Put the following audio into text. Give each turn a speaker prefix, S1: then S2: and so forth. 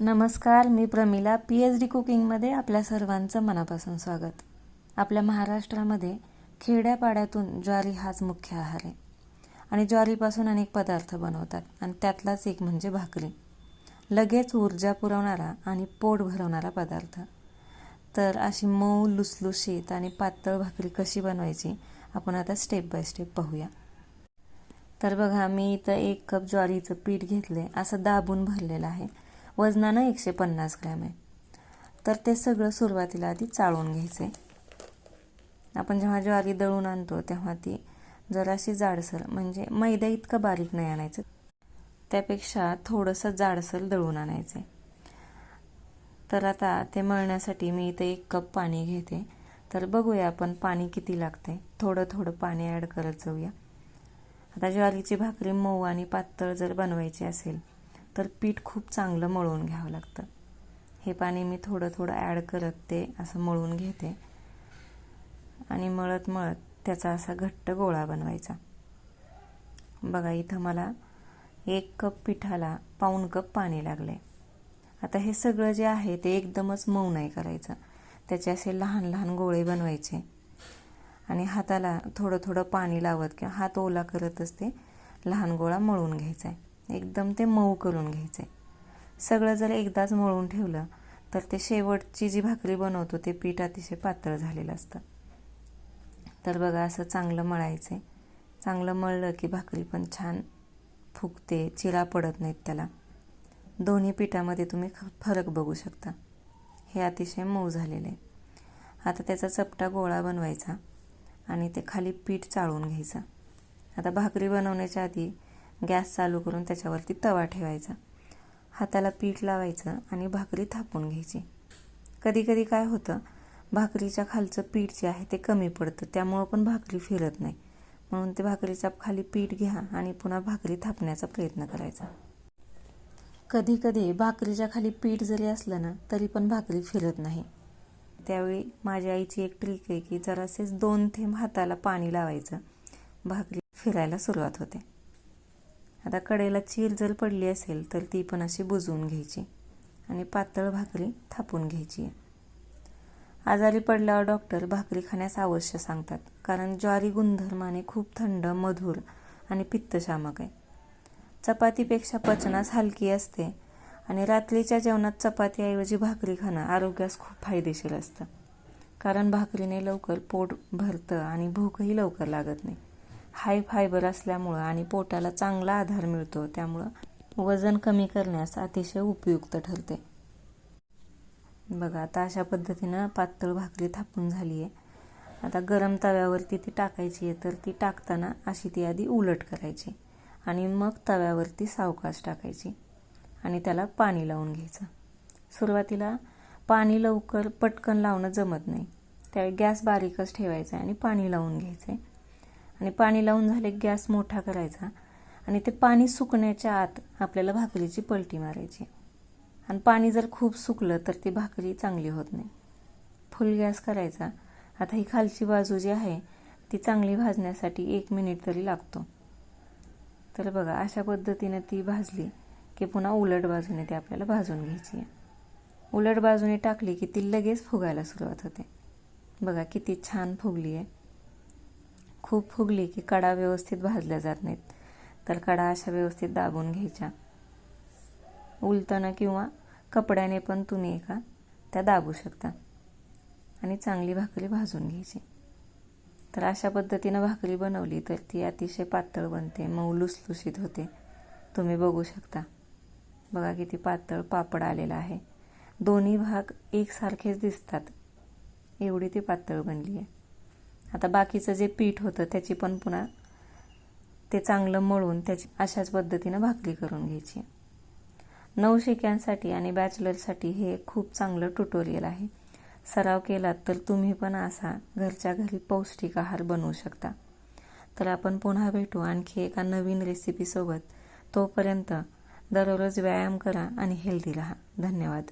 S1: नमस्कार मी Pramila P H D कुकिंगमध्ये आपल्या सर्वांचं मनापासून स्वागत. आपल्या महाराष्ट्रामध्ये खेड्यापाड्यातून ज्वारी हाच मुख्य आहार आहे. आणि ज्वारीपासून अनेक पदार्थ बनवतात आणि त्यातलाच एक म्हणजे भाकरी. लगेच ऊर्जा पुरवणारा आणि पोट भरवणारा पदार्थ. तर अशी मऊ लुसलुशीत आणि पातळ भाकरी कशी बनवायची आपण आता स्टेप बाय स्टेप पाहूया. तर बघा मी इथं एक कप ज्वारीचं पीठ घेतले असं दाबून भरलेलं आहे. वजनानं एकशे पन्नास ग्रॅम आहे. तर ते सगळं सुरुवातीला आधी चाळून घ्यायचं आहे आपण जेव्हा ज्वारी दळून आणतो तेव्हा ती जराशी जाडसर म्हणजे मैदा इतकं बारीक नाही आणायचं. त्यापेक्षा थोडंसं जाडसर दळून आणायचं आहे तर आता ते मळण्यासाठी मी इथे एक कप पाणी घेते. तर बघूया आपण पाणी किती लागते थोडं थोडं पाणी ॲड करत जाऊया. आता ज्वारीची भाकरी मऊ आणि पातळ जर बनवायची असेल तर पीठ खूप चांगलं मळून घ्यावं लागतं. हे पाणी मी थोडं थोडं ॲड करत ते असं मळून घेते. आणि मळत मळत त्याचा असा घट्ट गोळा बनवायचा. बघा इथं मला एक कप पिठाला पाऊण कप पाणी लागले आता हे सगळं जे आहे ते एकदमच मऊ नाही करायचं. त्याचे असे लहान लहान गोळे बनवायचे. आणि हाताला थोडं थोडं पाणी लावत किंवा हात ओला करतच ते लहान गोळा मळून घ्यायचा आहे एकदम ते मऊ करून घ्यायचं. आहे सगळं जर एकदाच मळून ठेवलं तर ते शेवटची जी भाकरी बनवतो ते पीठ अतिशय पातळ झालेलं असतं. तर बघा असं चांगलं मळायचं आहे चांगलं मळलं की भाकरी पण छान फुगते चिरा पडत नाहीत त्याला. दोन्ही पिठामध्ये तुम्ही फरक बघू शकता. हे अतिशय मऊ झालेले आहे. आता त्याचा चपटा गोळा बनवायचा आणि ते खाली पीठ चाळून घ्यायचं. आता भाकरी बनवण्याच्या आधी गॅस चालू करून त्याच्यावरती तवा ठेवायचा. हाताला पीठ लावायचं आणि भाकरी थापून घ्यायची. कधी कधी काय होतं भाकरीच्या खालचं पीठ जे आहे ते कमी पडतं त्यामुळं पण भाकरी फिरत नाही. म्हणून ते भाकरीच्या खाली पीठ घ्या आणि पुन्हा भाकरी थापण्याचा प्रयत्न करायचा. कधी कधी भाकरीच्या खाली पीठ जरी असलं ना तरी पण भाकरी फिरत नाही. त्यावेळी माझ्या आईची एक ट्रिक आहे की जरासेच दोन थेंब हाताला पाणी लावायचं. भाकरी फिरायला सुरुवात होते. आता कडेला चीर जर पडली असेल तर ती पण अशी बुजवून घ्यायची आणि पातळ भाकरी थापून घ्यायची. आजारी पडल्यावर डॉक्टर भाकरी खाण्यास अवश्य सांगतात कारण ज्वारी गुणधर्माने खूप थंड मधुर आणि पित्तशामक आहे. चपातीपेक्षा पचनास हलकी असते आणि रात्रीच्या जेवणात चपातीऐवजी भाकरी खाणं आरोग्यास खूप फायदेशीर असतं कारण भाकरीने लवकर पोट भरतं आणि भूकही लवकर लागत नाही. हाय फायबर असल्यामुळं आणि पोटाला चांगला आधार मिळतो त्यामुळं वजन कमी करण्यास अतिशय उपयुक्त ठरते. बघा आता अशा पद्धतीनं पातळ भाकरी थापून झाली आहे आता गरम तव्यावरती ती टाकायची आहे तर ती टाकताना अशी ती आधी उलट करायची आणि मग तव्यावरती सावकाश टाकायची आणि त्याला पाणी लावून घ्यायचं. सुरुवातीला पाणी लवकर पटकन लावणं जमत नाही. त्यावेळी गॅस बारीकच ठेवायचा आहे आणि पाणी लावून घ्यायचं आहे आणि पाणी लावून झाले गॅस मोठा करायचा. आणि ते पाणी सुकण्याच्या आत आपल्याला भाकरीची पलटी मारायची. आणि पाणी जर खूप सुकलं तर ती भाकरी चांगली होत नाही. फुल गॅस करायचा. आता ही खालची बाजू जी आहे ती चांगली भाजण्यासाठी एक मिनिट तरी लागतो. तर बघा अशा पद्धतीनं ती भाजली की पुन्हा उलट बाजूने ती आपल्याला भाजून घ्यायची आहे. उलट बाजूने टाकली की ती लगेच फुगायला सुरुवात होते. बघा किती छान फुगली आहे. खूप फुगली की कडा व्यवस्थित भाजल्या जात नाहीत. तर कडा अशा व्यवस्थित दाबून घ्यायच्या. उलताना किंवा कपड्याने पण तुम्ही एका त्या दाबू शकता. आणि चांगली भाकरी भाजून घ्यायची. तर अशा पद्धतीनं भाकरी बनवली तर ती अतिशय पातळ बनते मऊ लुसलुशीत होते. तुम्ही बघू शकता. बघा किती पातळ पापड आलेला आहे. दोन्ही भाग एकसारखेच दिसतात. एवढी ती पातळ बनली आहे आता बाकीचं जे पीठ होतं त्याची पण पुन्हा ते चांगलं मळून त्याची अशाच पद्धतीनं भाकरी करून घ्यायची. नवशिक्यांसाठी आणि बॅचलरसाठी हे खूप चांगलं ट्युटोरियल आहे. सराव केलात तर तुम्ही पण असा घरच्या घरी पौष्टिक आहार बनवू शकता. तर आपण पुन्हा भेटू आणखी एका नवीन रेसिपीसोबत तोपर्यंत दररोज व्यायाम करा आणि हेल्दी राहा. धन्यवाद.